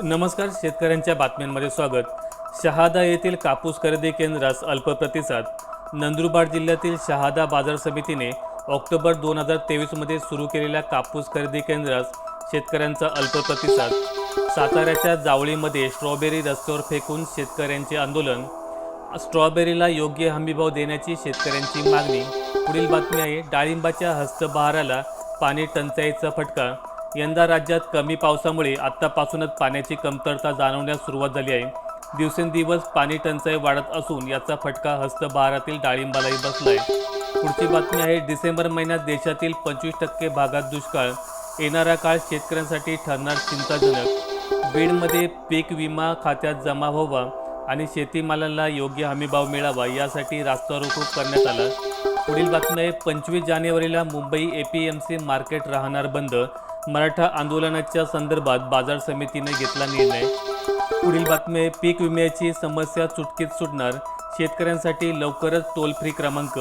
नमस्कार शेतकऱ्यांच्या बातम्यांमध्ये स्वागत. शहादा येथील कापूस खरेदी केंद्रास अल्प प्रतिसाद. नंदुरबार जिल्ह्यातील शहादा बाजार समितीने ऑक्टोबर दोन हजार तेवीसमध्ये सुरू केलेल्या कापूस खरेदी केंद्रास शेतकऱ्यांचा अल्प प्रतिसाद. साताऱ्याच्या जावळीमध्ये स्ट्रॉबेरी रस्त्यावर फेकून शेतकऱ्यांचे आंदोलन. स्ट्रॉबेरीला योग्य हमीभाव देण्याची शेतकऱ्यांची मागणी. पुढील बातमी आहे डाळिंबाच्या हस्तबहाराला पाणी टंचाईचा फटका. यंदा राज्यात कमी पावसामुळे आत्तापासूनच पाण्याची कमतरता जाणवण्यास सुरुवात झाली आहे. दिवसेंदिवस पाणी टंचाई वाढत असून याचा फटका हस्तबहारातील डाळिंबालाही बसलाय. पुढची बातमी आहे डिसेंबर महिन्यात देशातील पंचवीस टक्के भागात दुष्काळ. येणारा काळ शेतकऱ्यांसाठी ठरणार चिंताजनक. बीडमध्ये पीक विमा खात्यात जमा व्हावा आणि शेतीमालाला योग्य हमीभाव मिळावा यासाठी रास्ता रोको करण्यात आला. पुढील बातमी आहे पंचवीस जानेवारीला Mumbai A P M C market राहणार बंद. मराठा आंदोलनाच्या संदर्भात बाजार समितीने घेतला निर्णय. पुढील बातमी पीक विम्याची समस्या चुटकीत सुटणार शेतकऱ्यांसाठी लवकरच टोल फ्री क्रमांक.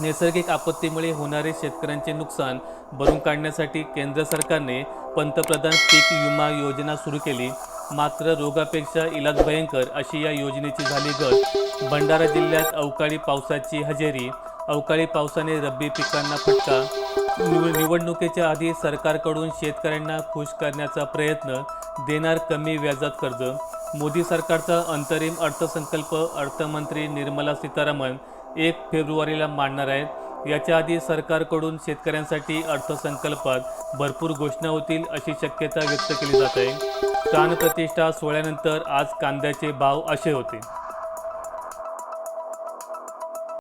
नैसर्गिक आपत्तीमुळे होणारे शेतकऱ्यांचे नुकसान भरून काढण्यासाठी केंद्र सरकारने पंतप्रधान पीक विमा योजना सुरू केली. मात्र रोगापेक्षा इलाज भयंकर अशी या योजनेची झाली घट. भंडारा जिल्ह्यात अवकाळी पावसाची हजेरी अवकाळी पावसाने रब्बी पिकांना फटका निवडणुकीच्या आधी सरकारकडून शेतकऱ्यांना खुश करण्याचा प्रयत्न देणार कमी व्याजात कर्ज. मोदी सरकारचा अंतरिम अर्थसंकल्प अर्थमंत्री निर्मला सीतारामन एक फेब्रुवारीला मांडणार आहेत. याच्या आधी सरकारकडून शेतकऱ्यांसाठी अर्थसंकल्पात भरपूर घोषणा होतील अशी शक्यता व्यक्त केली जात आहे. प्राणप्रतिष्ठा सोहळ्यानंतर आज कांद्याचे भाव असे होते.